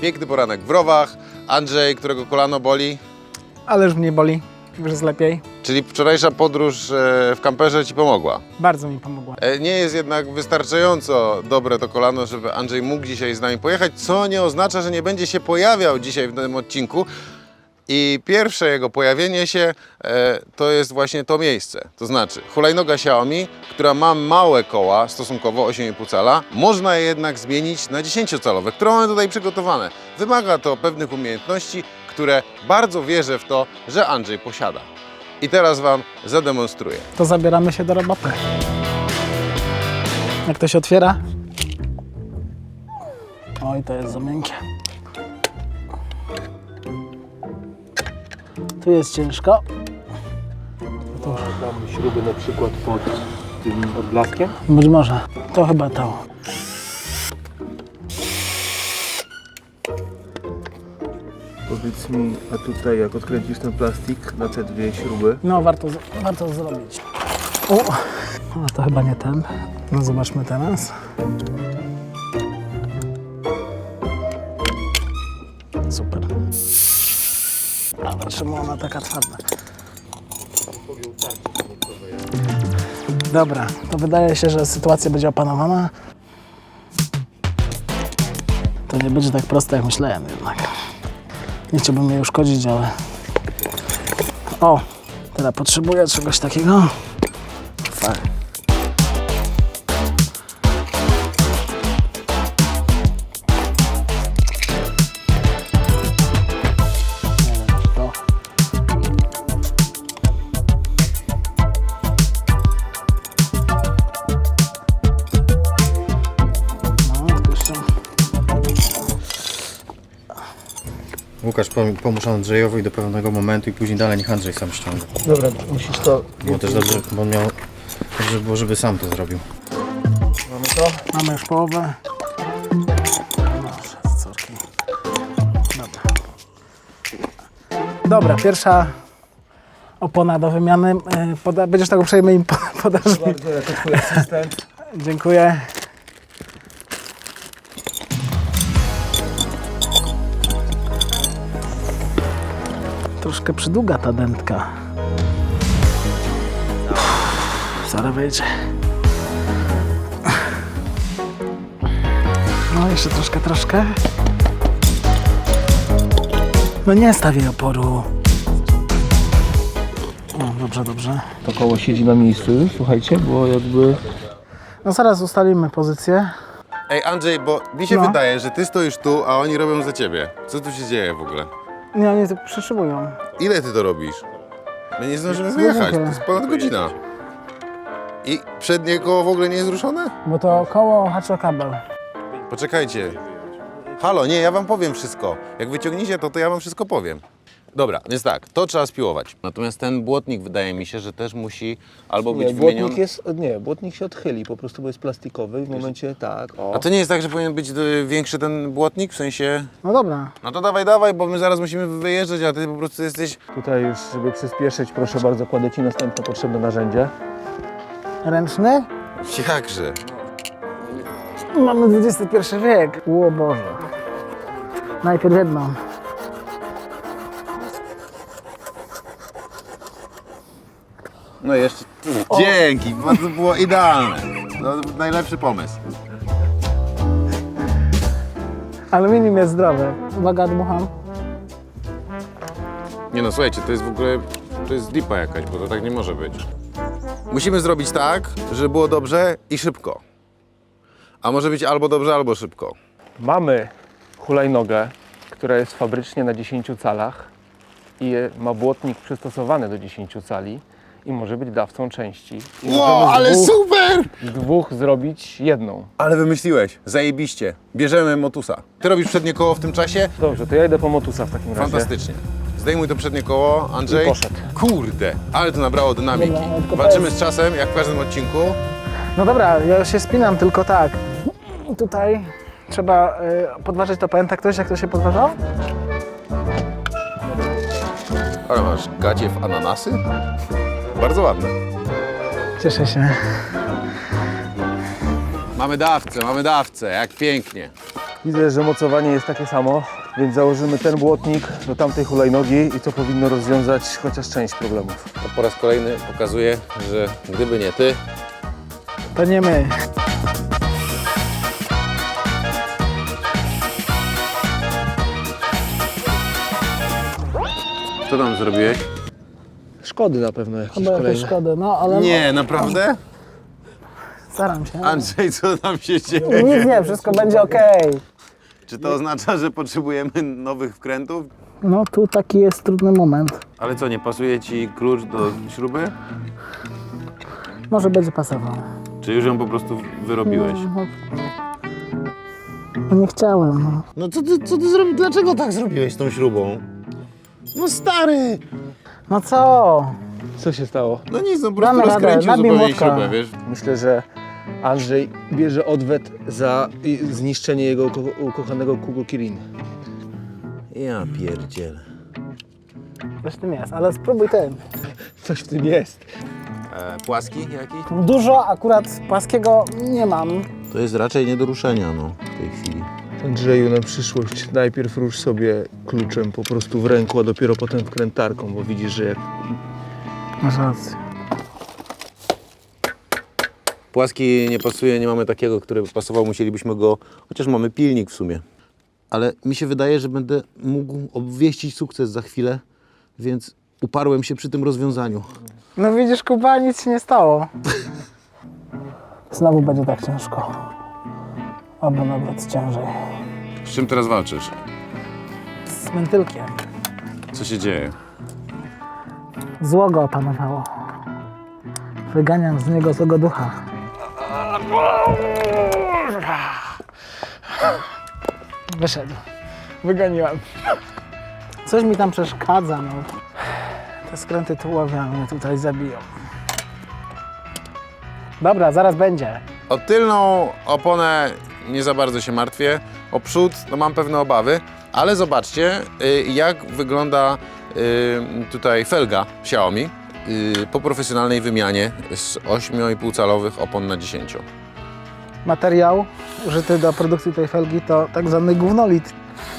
Piękny poranek w Rowach. Andrzej, którego kolano boli. Ale już mnie boli, już jest lepiej. Czyli wczorajsza podróż e, w kamperze Ci pomogła. Bardzo mi pomogła. E, Nie jest jednak wystarczająco dobre to kolano, żeby Andrzej mógł dzisiaj z nami pojechać, co nie oznacza, że nie będzie się pojawiał dzisiaj w tym odcinku. I pierwsze jego pojawienie się e, to jest właśnie to miejsce. To znaczy hulajnoga Xiaomi, która ma małe koła, stosunkowo 8,5 cala, można je jednak zmienić na 10-calowe, które mamy tutaj przygotowane. Wymaga to pewnych umiejętności, które bardzo wierzę w to, że Andrzej posiada. I teraz Wam zademonstruję. To zabieramy się do roboty. Jak to się otwiera? Oj, to jest za miękkie. Tu jest ciężko. Dam śruby na przykład pod tym odblaskiem. Być może. To chyba to. Powiedz mi, a tutaj jak odkręcisz ten plastik na te dwie śruby, No, warto, warto zrobić. O, no to chyba nie ten. No zobaczmy teraz. Czemu ona taka twarda? Dobra, to wydaje się, że sytuacja będzie opanowana. To nie będzie tak proste, jak myślałem jednak. Nie chciałbym jej uszkodzić, ale... O, teraz potrzebuję czegoś takiego. Łukasz, pom- pomóż Andrzejowi do pewnego momentu i później dalej niech Andrzej sam ściąga. dobra, musisz to... Było też dobrze, bo on miał... Dobrze było, żeby sam to zrobił. Mamy to? Mamy już połowę. Córki. Dobra. Dobra, pierwsza opona do wymiany. E, Poda, będziesz tak uprzejmy im po-. Bardzo jako twój asystent. Dziękuję. Troszkę przydługa ta dętka. Zaraz wyjdzie. No jeszcze troszkę, troszkę. No nie stawię oporu. O, dobrze, dobrze. To koło siedzi na miejscu, słuchajcie, bo jakby... No zaraz ustalimy pozycję. Ej, Andrzej, bo mi się No. wydaje, że ty stoisz tu, a oni robią za ciebie. Co tu się dzieje w ogóle? Nie, oni to przyszybują. Ile ty to robisz? My nie zdążymy wyjechać, to jest ponad godzina. I przednie koło w ogóle nie jest ruszone? Bo to koło hacza kabel. Poczekajcie. Halo, nie, ja wam powiem wszystko. Jak wyciągniecie to, to ja wam wszystko powiem. Dobra, więc tak, to trzeba spiłować. Natomiast ten błotnik wydaje mi się, że też musi albo być Nie, wymieniony... błotnik jest... Nie, błotnik się odchyli, po prostu bo jest plastikowy i w momencie tak, o. A to nie jest tak, że powinien być y, większy ten błotnik? W sensie... No dobra. No to dawaj, dawaj, bo my zaraz musimy wyjeżdżać, a ty po prostu jesteś... Tutaj już, żeby przyspieszyć, proszę bardzo, kładę Ci następne potrzebne narzędzie. Ręczny? Jakże? Mamy XXI wiek. O Boże. Najpierw jedną. No jeszcze... Dzięki, bo to było idealne. No, najlepszy pomysł. Aluminium jest zdrowe. Uwaga, dmucham. Nie no, słuchajcie, to jest w ogóle, to jest lipa jakaś, bo to tak nie może być. Musimy zrobić tak, żeby było dobrze i szybko. A może być albo dobrze, albo szybko. Mamy hulajnogę, która jest fabrycznie na 10 calach i ma błotnik przystosowany do 10 cali i może być dawcą części. I Wow, możemy z ale dwóch, super! z dwóch zrobić jedną. Ale wymyśliłeś, zajebiście. Bierzemy motusa. Ty robisz przednie koło w tym czasie? Dobrze, to ja idę po motusa w takim razie. Fantastycznie. Zdejmuj to przednie koło, Andrzej. I poszedł. Kurde, ale to nabrało dynamiki. Dobra, Walczymy z czasem, jak w każdym odcinku. No dobra, ja się spinam tylko tak. I tutaj trzeba y, podważyć to. Pamięta ktoś, jak to się podważało? Ale masz gacie w ananasy? Bardzo ładne. Cieszę się. Mamy dawcę, mamy dawcę, jak pięknie. Widzę, że mocowanie jest takie samo, więc założymy ten błotnik do tamtej hulajnogi i to powinno rozwiązać chociaż część problemów. To po raz kolejny pokazuje, że gdyby nie ty, To nie my. co tam zrobiłeś? Szkody na pewno jakieś Chyba kolejne. szkody, no ale Nie, naprawdę? staram się. Andrzej, co tam się dzieje? Nic nie, wszystko będzie okej. Czy to oznacza, że potrzebujemy nowych wkrętów? No tu taki jest trudny moment. Ale co, nie pasuje ci klucz do śruby? Może będzie pasował. Czy już ją po prostu wyrobiłeś? No nie chciałem. No. No co ty, co ty zrobiłeś? Dlaczego tak zrobiłeś z tą śrubą? No stary! No co? Co się stało? No nic, no po prostu Damy radę, rozkręcił nabij zupełnie młotka. śrubę, wiesz? Myślę, że Andrzej bierze odwet za i- zniszczenie jego uko- ukochanego Kugo Kirin. Ja pierdzielę. Coś w tym jest, ale spróbuj ten. Coś w tym jest. E, płaski jakiś? Dużo akurat płaskiego nie mam. To jest raczej nie do ruszenia, no, w tej chwili. Andrzeju, na przyszłość najpierw rusz sobie kluczem po prostu w ręku, a dopiero potem wkrętarką, bo widzisz, że jak Masz rację. Płaski nie pasuje, nie mamy takiego, który by pasował, musielibyśmy go, chociaż mamy pilnik w sumie. Ale mi się wydaje, że będę mógł obwieścić sukces za chwilę, więc uparłem się przy tym rozwiązaniu. No widzisz, Kuba, nic się nie stało. Znowu będzie tak ciężko. Albo nawet ciężej. Z czym teraz walczysz? Z mentylkiem. Co się dzieje? Zło go opanowało. Wyganiam z niego złego ducha. Wyszedł. Wyganiłem. Coś mi tam przeszkadza, no. Te skręty tułowia mnie tutaj zabiją. Dobra, zaraz będzie. O tylną oponę nie za bardzo się martwię. O przód no mam pewne obawy, ale zobaczcie y, jak wygląda y, tutaj felga Xiaomi y, po profesjonalnej wymianie z 8,5 calowych opon na 10. Materiał użyty do produkcji tej felgi to tak zwany gównolit.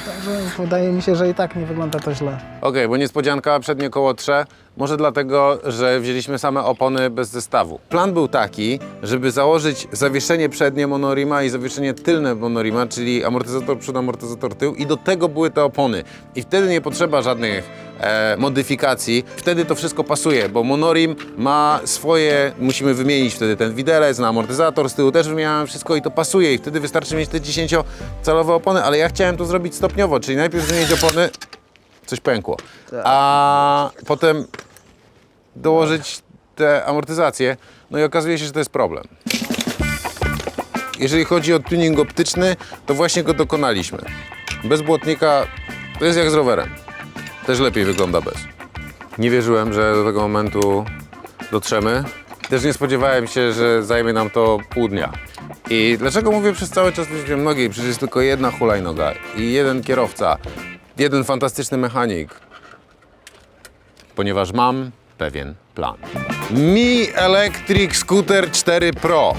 Także wydaje mi się, że i tak nie wygląda to źle. Okej, bo niespodzianka, przednie koło trze. Może dlatego, że wzięliśmy same opony bez zestawu. Plan był taki, żeby założyć zawieszenie przednie monorima i zawieszenie tylne monorima, czyli amortyzator przód, amortyzator tył i do tego były te opony. I wtedy nie potrzeba żadnych e, modyfikacji. Wtedy to wszystko pasuje, bo monorim ma swoje, musimy wymienić wtedy ten widelec na amortyzator, z tyłu też wymieniamy wszystko i to pasuje i wtedy wystarczy mieć te 10-calowe opony, ale ja chciałem to zrobić stopniowo, czyli najpierw wymienić opony, coś pękło. A potem dołożyć te amortyzacje, no i okazuje się, że to jest problem. Jeżeli chodzi o tuning optyczny, to właśnie go dokonaliśmy. Bez błotnika to jest jak z rowerem. Też lepiej wygląda bez. Nie wierzyłem, że do tego momentu dotrzemy. Też nie spodziewałem się, że zajmie nam to pół dnia. I dlaczego mówię przez cały czas liczbę nogi? Przecież jest tylko jedna hulajnoga i jeden kierowca, jeden fantastyczny mechanik. Ponieważ mam pewien plan. Mi Electric Scooter 4 Pro.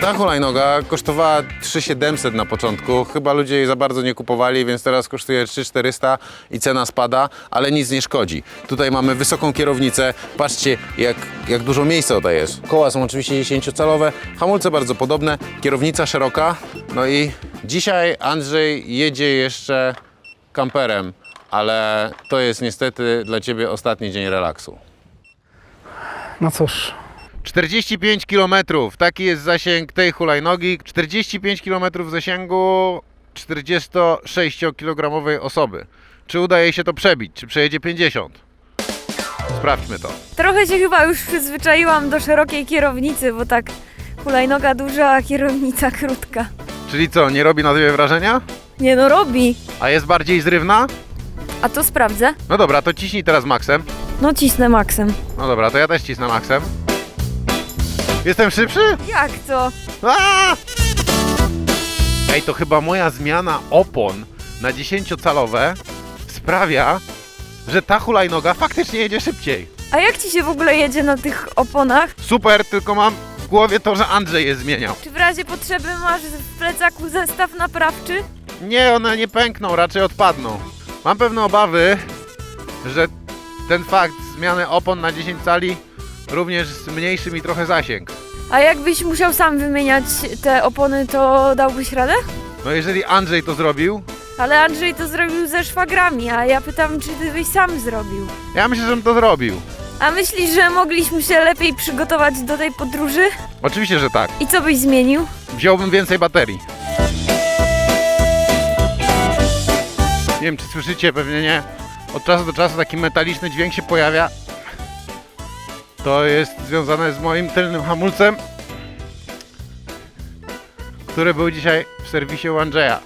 Ta hulajnoga kosztowała 3700 na początku. Chyba ludzie jej za bardzo nie kupowali, więc teraz kosztuje 3400 i cena spada, ale nic nie szkodzi. Tutaj mamy wysoką kierownicę. Patrzcie, jak, jak dużo miejsca tutaj jest. Koła są oczywiście 10-calowe, hamulce bardzo podobne, kierownica szeroka. No i dzisiaj Andrzej jedzie jeszcze kamperem, ale to jest niestety dla Ciebie ostatni dzień relaksu. No cóż, 45 km, taki jest zasięg tej hulajnogi. 45 km zasięgu 46-kilogramowej osoby. Czy uda jej się to przebić? Czy przejedzie 50? Sprawdźmy to. Trochę się chyba już przyzwyczaiłam do szerokiej kierownicy, bo tak hulajnoga duża, a kierownica krótka. Czyli co, nie robi na Tobie wrażenia? Nie no, robi. A jest bardziej zrywna? A to sprawdzę. No dobra, to ciśnij teraz maksem. No cisnę maksem. No dobra, to ja też cisnę maksem. Jestem szybszy? Jak to? A! Ej, to chyba moja zmiana opon na 10-calowe sprawia, że ta hulajnoga faktycznie jedzie szybciej. A jak ci się w ogóle jedzie na tych oponach? Super, tylko mam głowie to, że Andrzej je zmieniał. Czy w razie potrzeby masz w plecaku zestaw naprawczy? Nie, one nie pękną, raczej odpadną. Mam pewne obawy, że ten fakt zmiany opon na 10 cali również zmniejszy mi trochę zasięg. A jakbyś musiał sam wymieniać te opony, to dałbyś radę? No jeżeli Andrzej to zrobił, Ale Andrzej to zrobił ze szwagrami, a ja pytam, czy ty byś sam zrobił. ja myślę, że bym to zrobił. A myślisz, że mogliśmy się lepiej przygotować do tej podróży? Oczywiście, że tak. I co byś zmienił? Wziąłbym więcej baterii. Nie wiem, czy słyszycie, pewnie nie. Od czasu do czasu taki metaliczny dźwięk się pojawia. To jest związane z moim tylnym hamulcem, który był dzisiaj w serwisie u Andrzeja.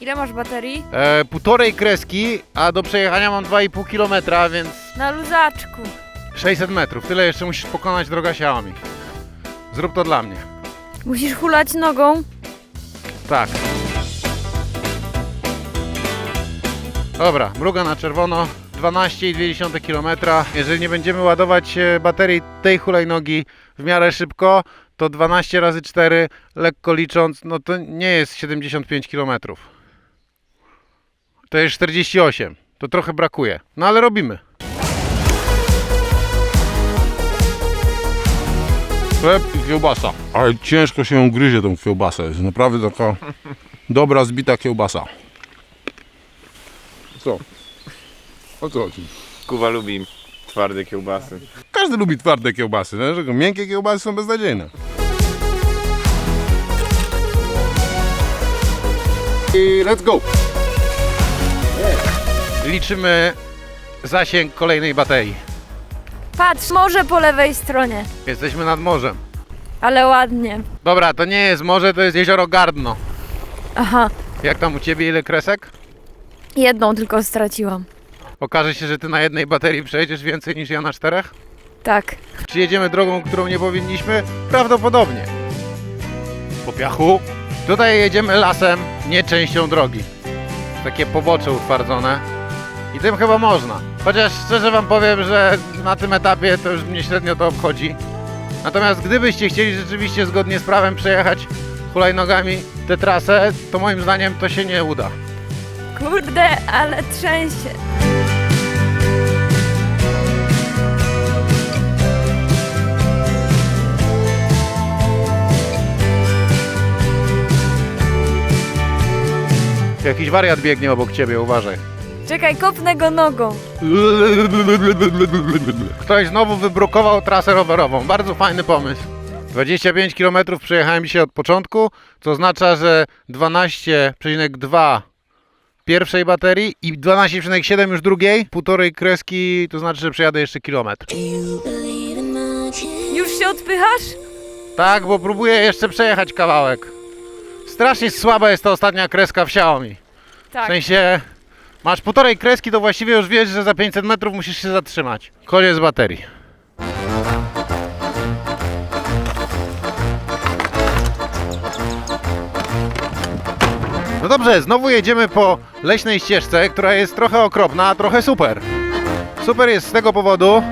Ile masz baterii? E, półtorej kreski, a do przejechania mam 2,5 km, więc Na luzaczku. 600 metrów. Tyle jeszcze musisz pokonać droga Xiaomi. Zrób to dla mnie. Musisz hulać nogą. Tak. Dobra, mruga na czerwono. 12,2 km. Jeżeli nie będziemy ładować e, baterii tej hulajnogi w miarę szybko, to 12 razy 4, lekko licząc, no to nie jest 75 km. To jest 48. To trochę brakuje. No ale robimy. Chleb i kiełbasa. Ale ciężko się ją gryzie tą kiełbasę. Jest naprawdę taka dobra, zbita kiełbasa. Co? O co chodzi? Kuba lubi twarde kiełbasy. Każdy lubi twarde kiełbasy, nie? Że miękkie kiełbasy są beznadziejne. I let's go! Liczymy zasięg kolejnej baterii. Patrz, morze po lewej stronie. Jesteśmy nad morzem. Ale ładnie. Dobra, to nie jest morze, to jest jezioro Gardno. Aha, Jak tam u Ciebie, ile kresek? Jedną tylko straciłam. Okaże się, że Ty na jednej baterii przejdziesz więcej niż ja na czterech? Tak. Czy jedziemy drogą, którą nie powinniśmy? Prawdopodobnie. Po piachu. Tutaj jedziemy lasem, nie częścią drogi. Takie pobocze utwardzone. I tym chyba można. Chociaż szczerze Wam powiem, że na tym etapie to już mnie średnio to obchodzi. Natomiast gdybyście chcieli rzeczywiście zgodnie z prawem przejechać hulajnogami tę trasę, to moim zdaniem to się nie uda. Kurde, ale trzęsie. Jakiś wariat biegnie obok Ciebie, uważaj. Czekaj, kopnę go nogą. Ktoś znowu wybrukował trasę rowerową. Bardzo fajny pomysł. 25 km przejechałem dzisiaj od początku, co oznacza, że 12,2 pierwszej baterii i 12,7 już drugiej. Półtorej kreski, to znaczy, że przejadę jeszcze kilometr. Już się odpychasz? Tak, bo próbuję jeszcze przejechać kawałek. Strasznie słaba jest ta ostatnia kreska w Xiaomi. W Tak. sensie, masz półtorej kreski, to właściwie już wiesz, że za 500 metrów musisz się zatrzymać. Koniec baterii. No dobrze, znowu jedziemy po leśnej ścieżce, która jest trochę okropna, a trochę super. Super jest z tego powodu,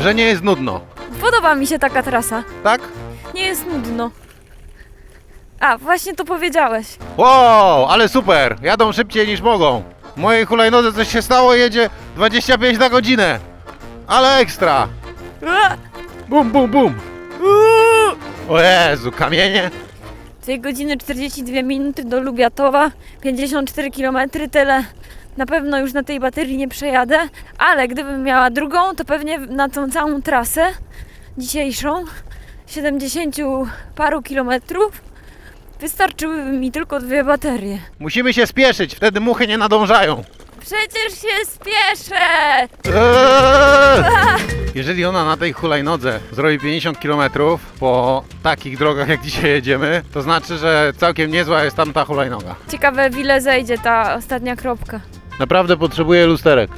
że nie jest nudno, Podoba mi się taka trasa. tak? Nie jest nudno. A, właśnie to powiedziałeś. Wow, ale super! Jadą szybciej niż mogą. Mojej hulajnodze coś się stało, jedzie 25 na godzinę. Ale ekstra! Bum, bum, bum! O Jezu, kamienie? 2 godziny 42 minuty do Lubiatowa, 54 km, tyle. Na pewno już na tej baterii nie przejadę, ale gdybym miała drugą, to pewnie na tą całą trasę dzisiejszą, 70 paru kilometrów, wystarczyłyby mi tylko dwie baterie. Musimy się spieszyć, wtedy muchy nie nadążają. Przecież się spieszę! Eee! Jeżeli ona na tej hulajnodze zrobi 50 km po takich drogach jak dzisiaj jedziemy, to znaczy, że całkiem niezła jest tam ta hulajnoga. Ciekawe, w ile zejdzie ta ostatnia kropka. Naprawdę potrzebuję lusterek.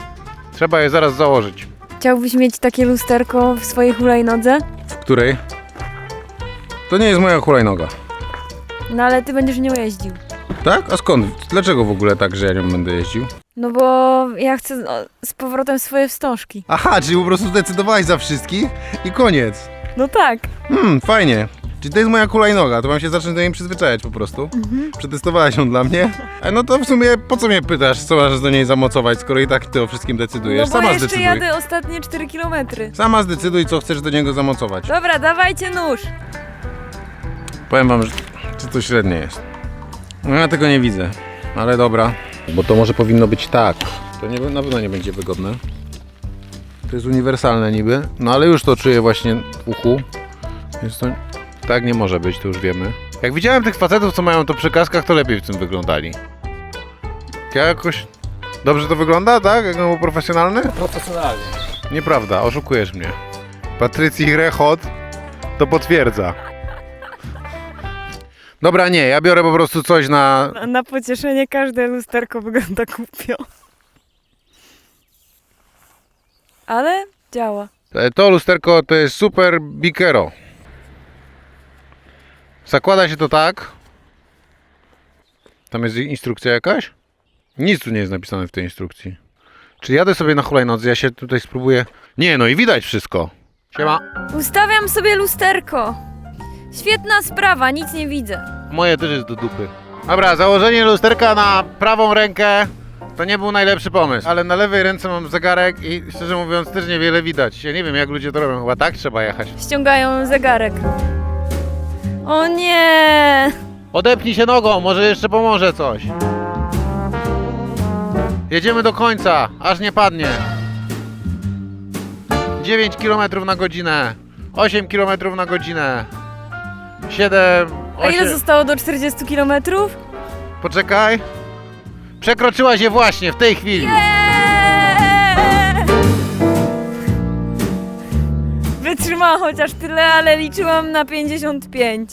Trzeba je zaraz założyć. Chciałbyś mieć takie lusterko w swojej hulajnodze? W której? To nie jest moja hulajnoga. No ale ty będziesz nią jeździł. Tak? A skąd? Dlaczego w ogóle tak, że ja nią będę jeździł? No bo ja chcę no, z powrotem swoje wstążki. Aha, czyli po prostu zdecydowałeś za wszystkich i koniec. No tak. Hmm, fajnie. Czyli to jest moja hulajnoga, to mam się zacząć do niej przyzwyczajać po prostu. Przetestowałaś ją dla mnie. E, No to w sumie po co mnie pytasz, co masz do niej zamocować, skoro i tak ty o wszystkim decydujesz? No bo Sama jeszcze zdecyduj. jadę ostatnie 4 kilometry. Sama zdecyduj, co chcesz do niego zamocować. Dobra, dawajcie nóż. Powiem wam, że że to średnie jest. No ja tego nie widzę, ale dobra. Bo to może powinno być tak. To nie, na pewno nie będzie wygodne. To jest uniwersalne niby, no ale już to czuję właśnie w uchu. Więc to tak nie może być, to już wiemy. Jak widziałem tych facetów, co mają to przy kaskach, to lepiej w tym wyglądali. Ja jakoś... Dobrze to wygląda, tak? Jak on był profesjonalny? Profesjonalnie. Nieprawda, oszukujesz mnie. Patrycji Rechot to potwierdza. Dobra, nie, ja biorę po prostu coś na... Na, na pocieszenie każde lusterko wygląda głupio. Ale działa. E, To lusterko to jest super Bikero. Zakłada się to tak. Tam jest instrukcja jakaś? Nic tu nie jest napisane w tej instrukcji. Czy jadę sobie na hulajnodze? Ja się tutaj spróbuję... Nie, no i widać wszystko. Siema. Ustawiam sobie lusterko. Świetna sprawa, nic nie widzę. Moje też jest do dupy. Dobra, założenie lusterka na prawą rękę to nie był najlepszy pomysł. Ale na lewej ręce mam zegarek i szczerze mówiąc też niewiele widać. Ja nie wiem jak ludzie to robią, chyba tak trzeba jechać. Ściągają zegarek. O nie! Odepnij się nogą, może jeszcze pomoże coś. Jedziemy do końca, aż nie padnie. 9 km na godzinę, 8 km na godzinę, 7, A ile 8... zostało do 40 kilometrów? Poczekaj. Przekroczyłaś je właśnie w tej chwili. Eee! Wytrzymałam chociaż tyle, ale liczyłam na 55.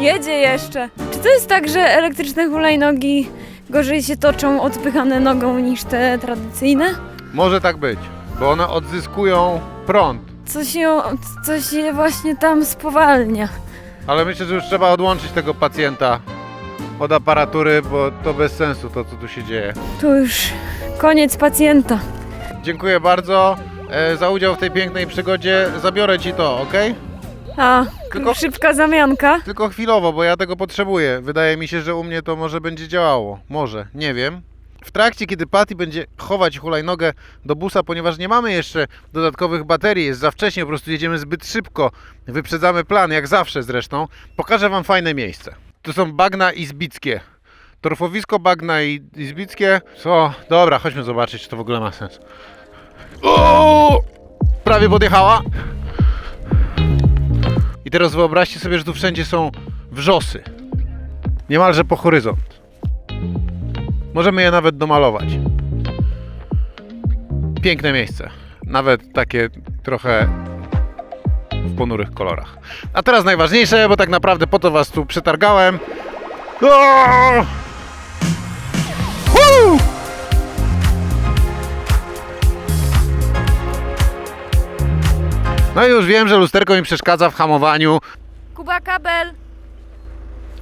Jedzie jeszcze. Czy to jest tak, że elektryczne hulajnogi gorzej się toczą odpychane nogą niż te tradycyjne? Może tak być, bo one odzyskują prąd. Coś coś je właśnie tam spowalnia. Ale myślę, że już trzeba odłączyć tego pacjenta od aparatury, bo to bez sensu to, co tu się dzieje. To już koniec pacjenta. Dziękuję bardzo e, za udział w tej pięknej przygodzie. Zabiorę ci to, ok? A, Tylko- szybka zamianka. Tylko chwilowo, bo ja tego potrzebuję. Wydaje mi się, że u mnie to może będzie działało. Może, nie wiem. W trakcie, kiedy Patty będzie chować hulajnogę do busa, ponieważ nie mamy jeszcze dodatkowych baterii, jest za wcześnie, po prostu jedziemy zbyt szybko, wyprzedzamy plan, jak zawsze zresztą, pokażę Wam fajne miejsce. To są bagna izbickie. Torfowisko bagna i izbickie. Co? Dobra, chodźmy zobaczyć, czy to w ogóle ma sens. O! Prawie podjechała. I teraz wyobraźcie sobie, że tu wszędzie są wrzosy. Niemalże po horyzont. Możemy je nawet domalować. Piękne miejsce. Nawet takie trochę w ponurych kolorach. A teraz najważniejsze, bo tak naprawdę po to was tu przetargałem. O! No i już wiem, że lusterko mi przeszkadza w hamowaniu. Kuba kabel.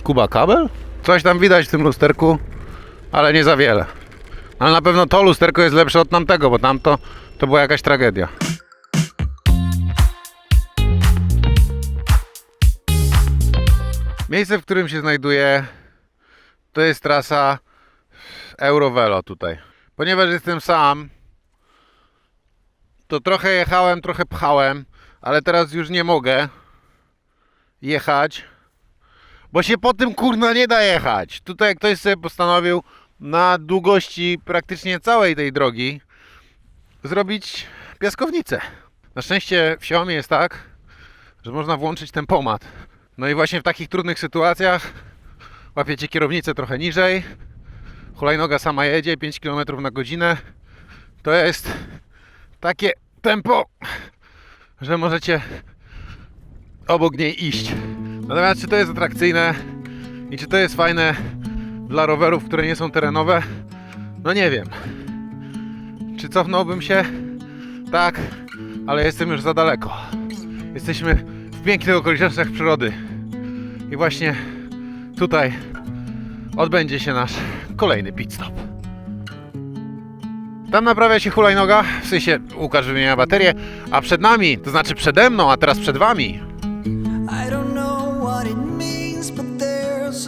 Kuba kabel? Coś tam widać w tym lusterku, ale nie za wiele. Ale na pewno to lusterko jest lepsze od tamtego, bo tamto to była jakaś tragedia. Miejsce, w którym się znajduję, to jest trasa Eurovelo tutaj. Ponieważ jestem sam, to trochę jechałem, trochę pchałem, ale teraz już nie mogę jechać, bo się po tym kurna nie da jechać. Tutaj ktoś sobie postanowił na długości praktycznie całej tej drogi zrobić piaskownicę. Na szczęście w Xiaomi jest tak, że można włączyć tempomat. No i właśnie w takich trudnych sytuacjach łapiecie kierownicę trochę niżej, hulajnoga sama jedzie 5 km na godzinę. To jest takie tempo, że możecie obok niej iść. Natomiast czy to jest atrakcyjne i czy to jest fajne dla rowerów, które nie są terenowe? No nie wiem. Czy cofnąłbym się? Tak, ale jestem już za daleko. Jesteśmy w pięknych okolicznościach przyrody. I właśnie tutaj odbędzie się nasz kolejny pit stop. Tam naprawia się hulajnoga, w sensie Łukasz wymienia baterię, a przed nami, to znaczy przede mną, a teraz przed wami,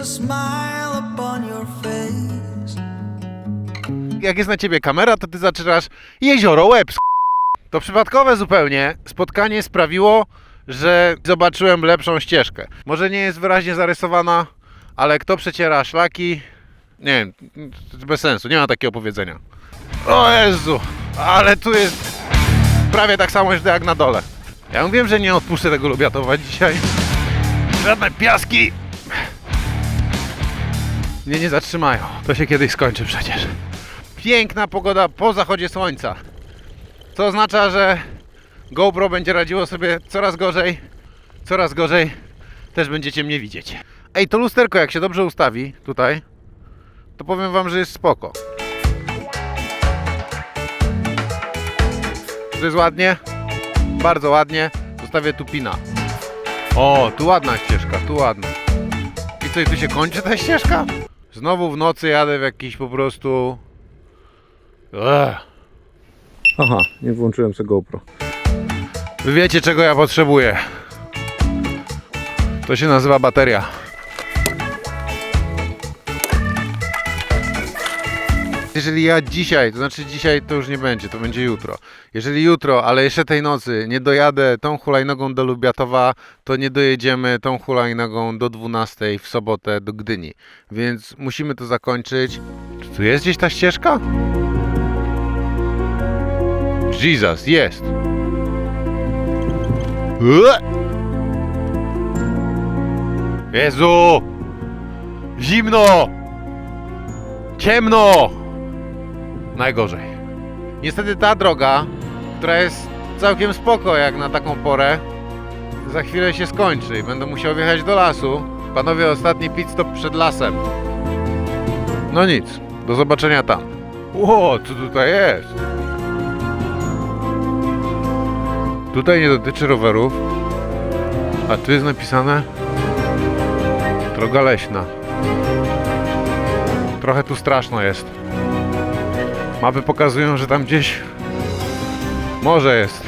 a smile upon your face. Jak jest na ciebie kamera, to ty zaczynasz jezioro łeb. To przypadkowe zupełnie spotkanie sprawiło, że zobaczyłem lepszą ścieżkę. Może nie jest wyraźnie zarysowana, ale kto przeciera szlaki? Nie wiem, bez sensu, nie ma takiego powiedzenia. O Jezu, ale tu jest prawie tak samo jak na dole. Ja wiem, że nie odpuszczę tego lubiatowa dzisiaj. Żadne piaski, mnie nie zatrzymają. To się kiedyś skończy przecież. Piękna pogoda po zachodzie słońca. Co oznacza, że GoPro będzie radziło sobie coraz gorzej, coraz gorzej. Też będziecie mnie widzieć. Ej, to lusterko jak się dobrze ustawi tutaj, to powiem wam, że jest spoko. To jest ładnie, bardzo ładnie. Zostawię tu pina. O, tu ładna ścieżka, tu ładna. I co, i tu się kończy ta ścieżka? Znowu w nocy jadę w jakiś po prostu... Ech. Aha, nie włączyłem sobie GoPro. Wy wiecie czego ja potrzebuję. To się nazywa bateria. Jeżeli ja dzisiaj, to znaczy dzisiaj to już nie będzie, to będzie jutro. Jeżeli jutro, ale jeszcze tej nocy nie dojadę tą hulajnogą do Lubiatowa, to nie dojedziemy tą hulajnogą do 12 w sobotę do Gdyni. Więc musimy to zakończyć. Czy tu jest gdzieś ta ścieżka? Jesus, jest. Jezu! Zimno! Ciemno! Najgorzej. Niestety ta droga, która jest całkiem spoko jak na taką porę, za chwilę się skończy i będę musiał wjechać do lasu. Panowie, ostatni pit stop przed lasem. No nic, do zobaczenia tam. Ło, co tutaj jest? Tutaj nie dotyczy rowerów, a tu jest napisane droga leśna. Trochę tu straszno jest. Mapy pokazują, że tam gdzieś morze jest.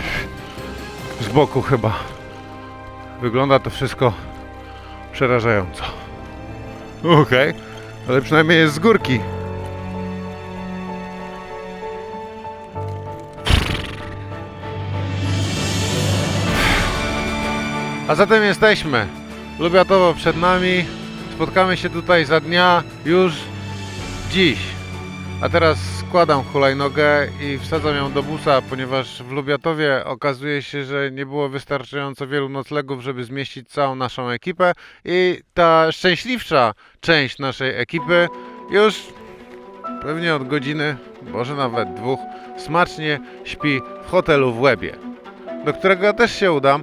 Z boku chyba. Wygląda to wszystko przerażająco. Okej, ale przynajmniej jest z górki. A zatem jesteśmy. Lubiatowo przed nami. Spotkamy się tutaj za dnia już dziś. A teraz składam hulajnogę i wsadzam ją do busa, ponieważ w Lubiatowie okazuje się, że nie było wystarczająco wielu noclegów, żeby zmieścić całą naszą ekipę i ta szczęśliwsza część naszej ekipy już pewnie od godziny, może nawet dwóch, smacznie śpi w hotelu w Łebie, do którego ja też się udam,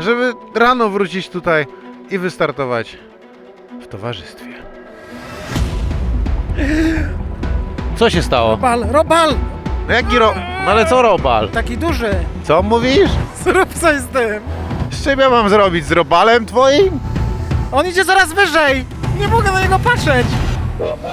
żeby rano wrócić tutaj i wystartować w towarzystwie. Co się stało? Robal, robal! No jaki ro... Eee, no ale co robal? Taki duży. Co mówisz? Zrób coś z tym. Z czym ja mam zrobić? Z robalem twoim? On idzie coraz wyżej. Nie mogę na niego patrzeć. Dobra.